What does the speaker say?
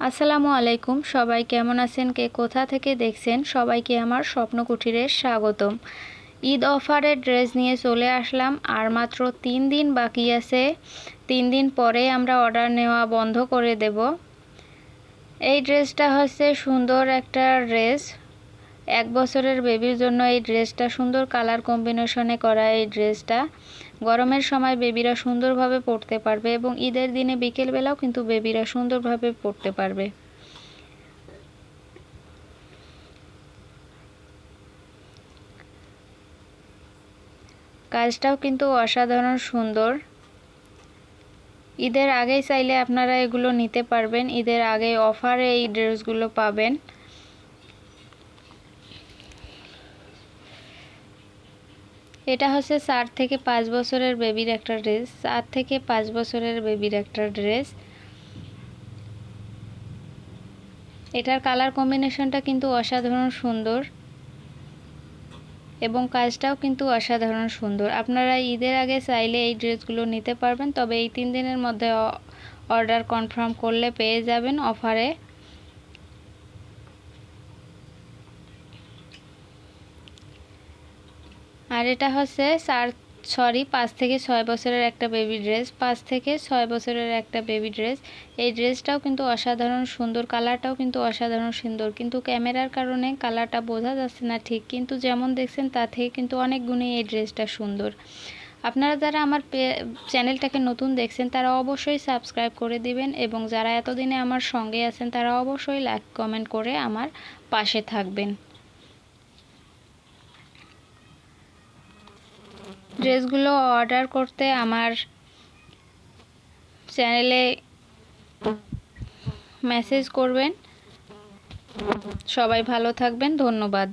আসসালামু আলাইকুম, সবাই কেমন আছেন? কে কোথা থেকে দেখছেন? সবাইকে আমার স্বপ্ন কুঠিরে স্বাগতম। ঈদ অফারের ড্রেস নিয়ে চলে আসলাম, আর মাত্র তিন দিন বাকি আছে। তিন দিন পরে আমরা অর্ডার নেওয়া বন্ধ করে দেব। এই ড্রেসটা হচ্ছে সুন্দর একটা ড্রেস। এক বছরের বেবির জন্য এই ড্রেসটা সুন্দর কালার কম্বিনেশনে করা এই ড্রেসটা। গরমের সময় বেবিরা সুন্দরভাবে পড়তে পারবে এবং ঈদের দিনে বিকেলবেলাও কিন্তু বেবিরা সুন্দরভাবে পড়তে পারবে। কাজটাও কিন্তু অসাধারণ সুন্দর। ঈদের আগেই চাইলে আপনারা এগুলো নিতে পারবেন। ঈদের আগে অফারে এই ড্রেসগুলো পাবেন। এটা হচ্ছে চার থেকে পাঁচ বছরের বেবির একটা ড্রেস চার থেকে পাঁচ বছরের বেবির একটা ড্রেস এটার কালার কম্বিনেশনটা কিন্তু অসাধারণ সুন্দর। এবং কাজটাও কিন্তু অসাধারণ সুন্দর। আপনারা ঈদের আগে চাইলে এই ড্রেসগুলো নিতে পারবেন, তবে এই তিন দিনের মধ্যে অর্ডার কনফার্ম করলে পেয়ে যাবেন অফারে আর এটা হচ্ছে চার সরি পাঁচ থেকে ছয় বছরের একটা বেবি ড্রেস পাঁচ থেকে ছয় বছরের একটা বেবি ড্রেস এই ড্রেসটাও কিন্তু অসাধারণ সুন্দর কালারটাও কিন্তু অসাধারণ সুন্দর। কিন্তু ক্যামেরার কারণে কালারটা বোঝা যাচ্ছে না ঠিক, কিন্তু যেমন দেখছেন তা থেকে কিন্তু অনেক গুণে এই ড্রেসটা সুন্দর। আপনারা যারা আমার চ্যানেলটাকে নতুন দেখছেন, তারা অবশ্যই সাবস্ক্রাইব করে দিবেন এবং যারা এতদিনে আমার সঙ্গে আছেন, তারা অবশ্যই লাইক কমেন্ট করে আমার পাশে থাকবেন। ড্রেসগুলো অর্ডার করতে আমার চ্যানেলে মেসেজ করবেন। সবাই ভালো থাকবেন ধন্যবাদ।